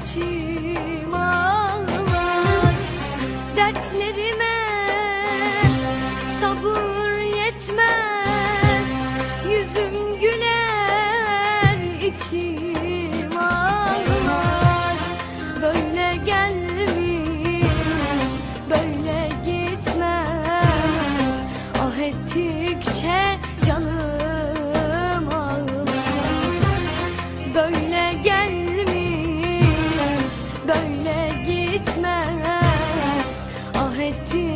to you. bitmez. Ah ettiğim